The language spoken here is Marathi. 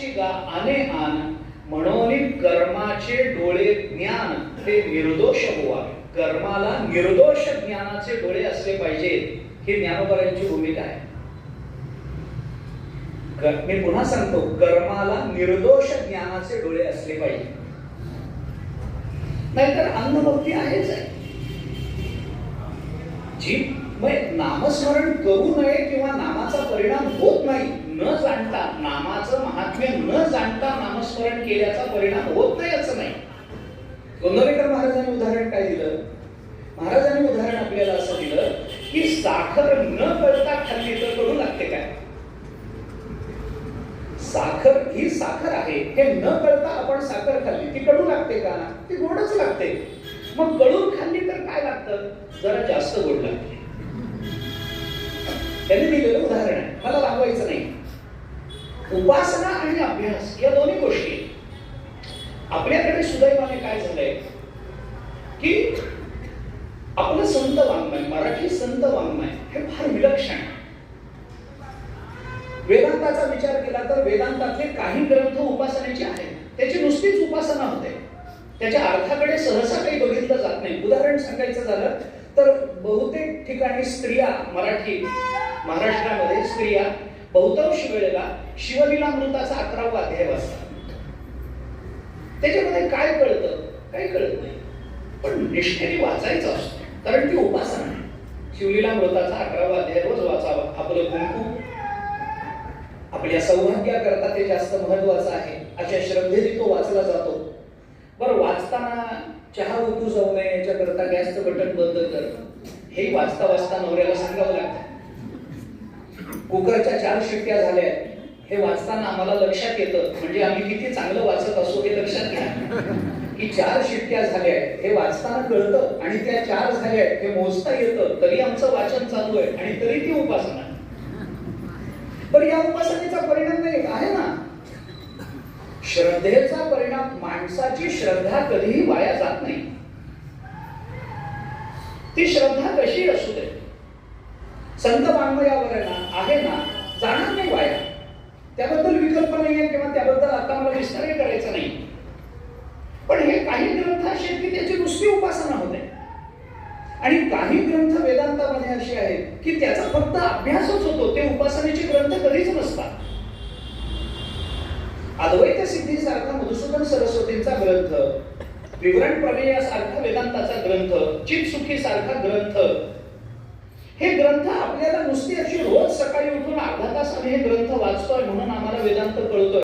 देहाची गा आने आन म्हणून कर्माचे डोळे ज्ञान ते निर्दोष होवावे कर्माला निर्दोष ज्ञानाचे डोळे असले पाहिजेत ही ज्ञानोपरांची भूमिका आहे. मी पुन्हा सांगतो कर्माला निर्दोष ज्ञानाचे डोळे असले पाहिजे. नाहीतर अंधभक्ती आहेच आहे. जी मग नामस्मरण करू नये किंवा नामाचा परिणाम होत नाही नामाचं न जाणता नामस्मरण केल्याचा परिणाम होत नाही असं नाही. गोंदवेकर महाराजांनी उदाहरण काय दिलं? महाराजांनी उदाहरण आपल्याला असं दिलं की साखर न कळता खाल्ली तर करू लागते काय? साखर ही साखर आहे. हे न कळता आपण साखर खाल्ली ती कडू लागते का? ती गोडच लागते. मग गळून खाल्ली तर काय लागतं? जरा जास्त गोड लागते. त्यांनी दिलेलं उदाहरण आहे. मला लावायचं नाही. उपासना आणि अभ्यास या दोन्ही गोष्टी. आहेत. आपल्याकडे सुदैवाने काय झालंय? की आपलं संत वाङ्मय मराठी संत वाङ्मय हे फार विलक्षण आहे. वेदांताचा विचार केला तर वेदांतातले काही ग्रंथ उपासनेचे आहेत. त्याची नुसतीच उपासना होते. त्याच्या अर्थाकडे सहसा काही बघितलं जात नाही. उदाहरण सांगायचं झालं तर बहुतेक ठिकाणी स्त्रिया मराठी महाराष्ट्रामध्ये स्त्रिया बहुतांश वेळेला शिवलीलामृताचा अकरावा अध्याय वाचतात. त्याच्यामध्ये काय कळतं? काही कळत नाही. पण निष्ठेने वाचायचं असतं कारण ती उपासना आहे. शिवलीलामृताचा अकरावा अध्याय रोज वाचावा. आपलं कुंकू आपल्या सौभाग्याकरता ते जास्त महत्वाचं आहे अशा श्रद्धेने तो वाचला जातो. बरं वाचताना चहा उतू जाऊ नये याच्याकरता गॅसचं बटन बंद कर. हे वाचता वाचता नवऱ्याला सांगावं लागतं. कुकरच्या चार शिट्ट्या झाल्या. हे वाचताना आम्हाला लक्षात येतं. म्हणजे आम्ही किती चांगलं वाचत असो हे लक्षात घ्या की चार शिट्ट्या झाल्या आहेत हे वाचताना कळतं. आणि त्या चार झाल्या हे मोजता येतं. तरी आमचं वाचन चालू आहे आणि तरी ती उपासना पण या उपासनेचा परिणाम नाही आहे ना. श्रद्धेचा परिणाम माणसाची श्रद्धा कधीही वाया जात नाही. ती श्रद्धा कशी असू दे? संत वाङ्मयावर ना जाणार नाही वाया त्याबद्दल विकल्प नाही आहे किंवा त्याबद्दल आता मला विस्तार करायचा नाही पण हे काही ग्रंथ असे आहेत की त्याची नुसती उपासना होते आणि काही ग्रंथ वेदांतामध्ये असे आहेत की त्याचा फक्त अभ्यासच होतो ते उपासनेचे ग्रंथ कधीच नसतात. अद्वैत सिद्धीसारखा मधुसूदन सरस्वतींचा ग्रंथ विवरण प्रमेयासारखा वेदांताचा ग्रंथ चित सुखी सारखा ग्रंथ हे ग्रंथ आपल्याला नुसती अशी रोज सकाळी उठून अर्धा तास आम्ही हे ग्रंथ वाचतोय म्हणून आम्हाला वेदांत कळतोय.